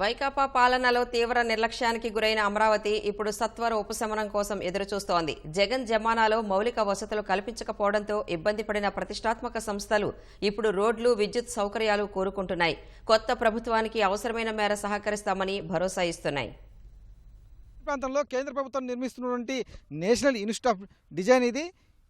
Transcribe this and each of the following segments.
వైకాపా పాలనలో తీవ్ర నిర్లక్ష్యానికి గురైన అమరావతి ఇప్పుడు సత్వర ఉపశమనం కోసం ఎదురుచూస్తోంది. జగన్ జమానాలో మౌలిక వసతులు కల్పించకపోవడంతో ఇబ్బంది పడిన ప్రతిష్టాత్మక సంస్థలు ఇప్పుడు రోడ్లు విద్యుత్ సౌకర్యాలు కోరుకుంటున్నాయి. కొత్త ప్రభుత్వానికి అవసరమైన మేర సహకరిస్తామని భరోసా ఇస్తున్నాయి. ప్రాంతంలో కేంద్ర ప్రభుత్వం నిర్మిస్తున్నటువంటి నేషనల్ ఇన్స్టిట్యూట్ ఆఫ్ డిజైన్ ఇది.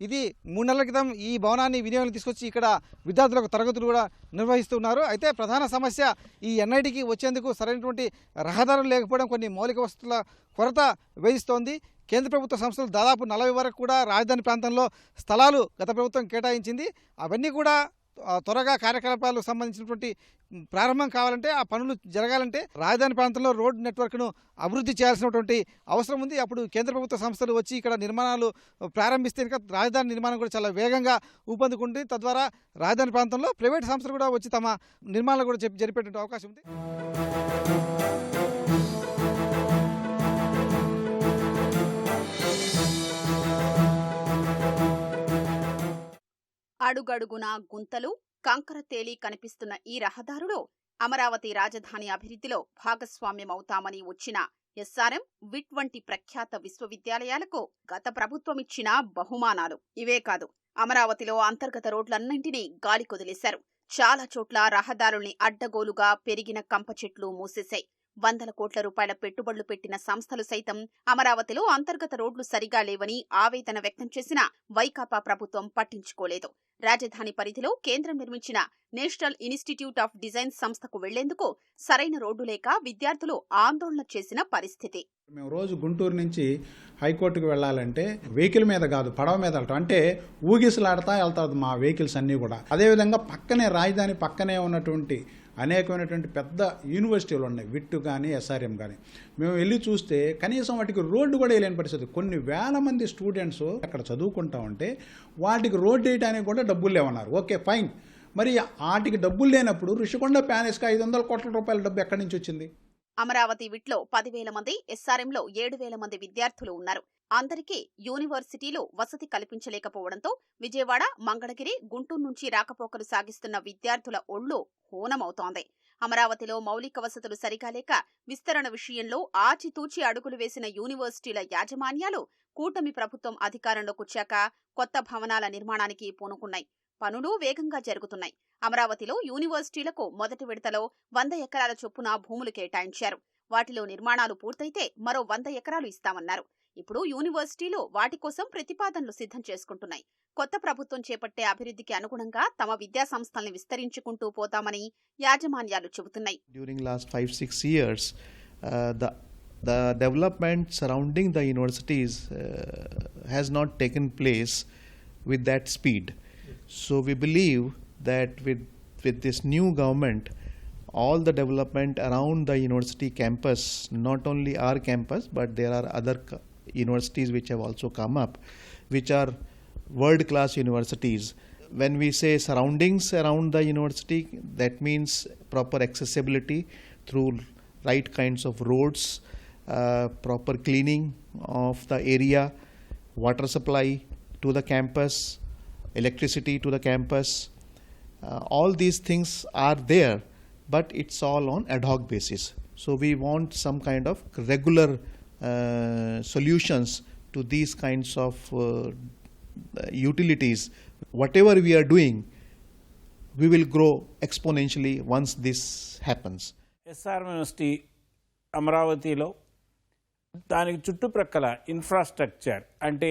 ఇది మూడు నెలల క్రితం ఈ భవనాన్ని వినియోగం తీసుకొచ్చి ఇక్కడ విద్యార్థులకు తరగతులు కూడా నిర్వహిస్తున్నారు. అయితే ప్రధాన సమస్య ఈ ఎన్ఐటికి వచ్చేందుకు సరైనటువంటి రహదారులు లేకపోవడం కొన్ని మౌలిక వసతుల కొరత వేధిస్తోంది. కేంద్ర ప్రభుత్వ సంస్థలు దాదాపు నలభై వరకు కూడా రాజధాని ప్రాంతంలో స్థలాలు గత ప్రభుత్వం కేటాయించింది. అవన్నీ కూడా త్వరగా కార్యకలాపాలకు సంబంధించినటువంటి ప్రారంభం కావాలంటే ఆ పనులు జరగాలంటే రాజధాని ప్రాంతంలో రోడ్ నెట్వర్క్ను అభివృద్ధి చేయాల్సినటువంటి అవసరం ఉంది. అప్పుడు కేంద్ర ప్రభుత్వ సంస్థలు వచ్చి ఇక్కడ నిర్మాణాలు ప్రారంభిస్తే కనుక రాజధాని నిర్మాణం కూడా చాలా వేగంగా ఊపందుకుంటుంది. తద్వారా రాజధాని ప్రాంతంలో ప్రైవేట్ సంస్థలు కూడా వచ్చి తమ నిర్మాణాలు కూడా జరిపేటువంటి అవకాశం ఉంది. అడుగడుగునా గుంతలు కంకర తేలి కనిపిస్తున్న ఈ రహదారులో అమరావతి రాజధాని అభివృద్ధిలో భాగస్వామ్యమవుతామని వచ్చిన ఎస్ఆర్ఎం విట్ వంటి ప్రఖ్యాత విశ్వవిద్యాలయాలకు గత ప్రభుత్వం ఇచ్చిన బహుమానాలు. ఇవే కాదు అమరావతిలో అంతర్గత రోడ్లన్నింటినీ గాలి కొదిలేశారు చాలా చోట్ల రహదారుల్ని అడ్డగోలుగా పెరిగిన కంప చెట్లు మూసేశాయి. వందల కోట్ల రూపాయల పెట్టుబడులు పెట్టిన సంస్థలు సైతం అమరావతిలో అంతర్గత రోడ్లు సరిగా లేవని ఆవేదన వ్యక్తం చేసిన వైకాపా ప్రభుత్వం పట్టించుకోలేదు. రాజధాని పరిధిలో కేంద్రం నిర్మించిన నేషనల్ ఇన్స్టిట్యూట్ ఆఫ్ డిజైన్ సంస్థకు వెళ్ళేందుకు సరైన రోడ్డు లేక విద్యార్థులు ఆందోళన చేసిన పరిస్థితి. మేము రోజు గుంటూరు నుంచి హైకోర్టుకు వెళ్ళాలంటే వెహికల్ మీద కాదు పడవ మీద వెళ్ళటం అంటే ఊగిసలాడతా వెళ్తారు మా వెహికల్స్ అన్నీ కూడా. అదేవిధంగా పక్కనే రాజధాని పక్కనే ఉన్నటువంటి అనేకమైనటువంటి పెద్ద యూనివర్సిటీలు ఉన్నాయి. విట్టు కానీ ఎస్ఆర్ఎం కానీ మేము వెళ్ళి చూస్తే కనీసం వాటికి రోడ్డు కూడా వేయలేని పరిస్థితి. కొన్ని వేల మంది స్టూడెంట్స్ అక్కడ చదువుకుంటా ఉంటే వాటికి రోడ్డు వేయడానికి కూడా డబ్బులు లేవన్నారు. Okay fine. మరి వాటికి డబ్బులు లేనప్పుడు ఋషికొండ ప్యాలెస్కి ఐదు వందల కోట్ల రూపాయల డబ్బు ఎక్కడి నుంచి వచ్చింది? అమరావతి విట్లో పదివేల మంది ఎస్ఆర్ఎంలో ఏడు వేల మంది విద్యార్థులు ఉన్నారు. అందరికీ యూనివర్సిటీలో వసతి కల్పించలేకపోవడంతో విజయవాడ మంగళగిరి గుంటూరు నుంచి రాకపోకలు సాగిస్తున్న విద్యార్థుల ఒళ్ళు హోనమవుతోంది. అమరావతిలో మౌలిక వసతులు సరిగా లేక విస్తరణ విషయంలో ఆచితూచి అడుగులు వేసిన యూనివర్సిటీల యాజమాన్యాలు కూటమి ప్రభుత్వం అధికారంలోకి వచ్చాక కొత్త భవనాల నిర్మాణానికి పూనుకున్నాయి. పనులు వేగంగా జరుగుతున్నాయి. అమరావతిలో యూనివర్సిటీలకు మొదటి విడతలో వంద ఎకరాల చొప్పున భూములు కేటాయించారు. వాటిలో నిర్మాణాలు పూర్తయితే మరో వంద ఎకరాలు ఇస్తామన్నారు. ఇప్పుడు యూనివర్సిటీలు వాటి కోసం ప్రతిపాదనలు సిద్ధం చేసుకుంటున్నాయి. కొత్త ప్రభుత్వం చేపట్టే అభివృద్ధికి అనుగుణంగా తమ విద్యా సంస్థల్ని విస్తరించుకుంటూ పోతామని యాజమాన్యాలు చెబుతున్నాయి. During last five six years the development surrounding the universities has not taken place with that speed so we believe that with with this new government all the development around the university campus not only our campus but there are other universities which have also come up which are world class universities. When we say surroundings around the university that means proper accessibility through right kinds of roads uh, proper cleaning of the area water supply to the campus electricity to the campus. Uh, all these things are there but it's all on ad hoc basis. So we want some kind of regular solutions to these kinds of uh, utilities whatever we are doing we will grow exponentially once this happens SR university అమరావతిలో దానికి చుట్టుప్రక్కల infrastructure అంటే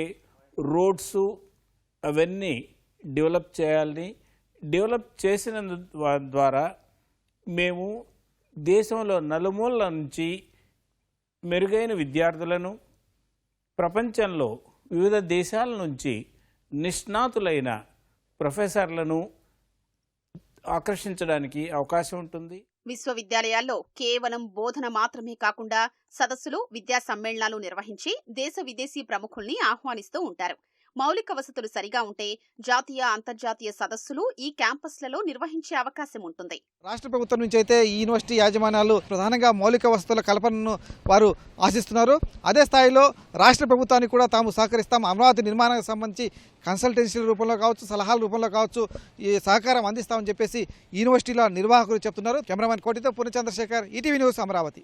roads అవన్నీ develop చేయాలని develop చేసిన ద్వారా మేము దేశంలో నలుమూల నుంచి మెరుగైన విద్యార్థులను ప్రపంచంలో వివిధ దేశాల నుంచి నిష్ణాతులైన ప్రొఫెసర్లను ఆకర్షించడానికి అవకాశం ఉంటుంది. విశ్వవిద్యాలయాల్లో కేవలం బోధన మాత్రమే కాకుండా సదస్సులు విద్యా సమ్మేళనాలు నిర్వహించి దేశ విదేశీ ప్రముఖుల్ని ఆహ్వానిస్తూ ఉంటారు. మౌలిక వసతులు సరిగా ఉంటే జాతీయ అంతర్జాతీయ సదస్సులు ఈ క్యాంపస్లలో నిర్వహించే అవకాశం ఉంటుంది. రాష్ట్ర ప్రభుత్వం నుంచి అయితే ఈ యూనివర్సిటీ యాజమాన్యాలు ప్రధానంగా మౌలిక వసతుల కల్పనను వారు ఆశిస్తున్నారు. అదే స్థాయిలో రాష్ట్ర ప్రభుత్వానికి కూడా తాము సహకరిస్తాం. అమరావతి నిర్మాణానికి సంబంధించి కన్సల్టెన్సీల రూపంలో కావచ్చు సలహాల రూపంలో కావచ్చు ఈ సహకారం అందిస్తామని చెప్పేసి యూనివర్సిటీల నిర్వాహకులు చెప్తున్నారు. కెమెరామెన్ కోటితో పూర్ణ చంద్రశేఖర్ ఈటీవీ న్యూస్ అమరావతి.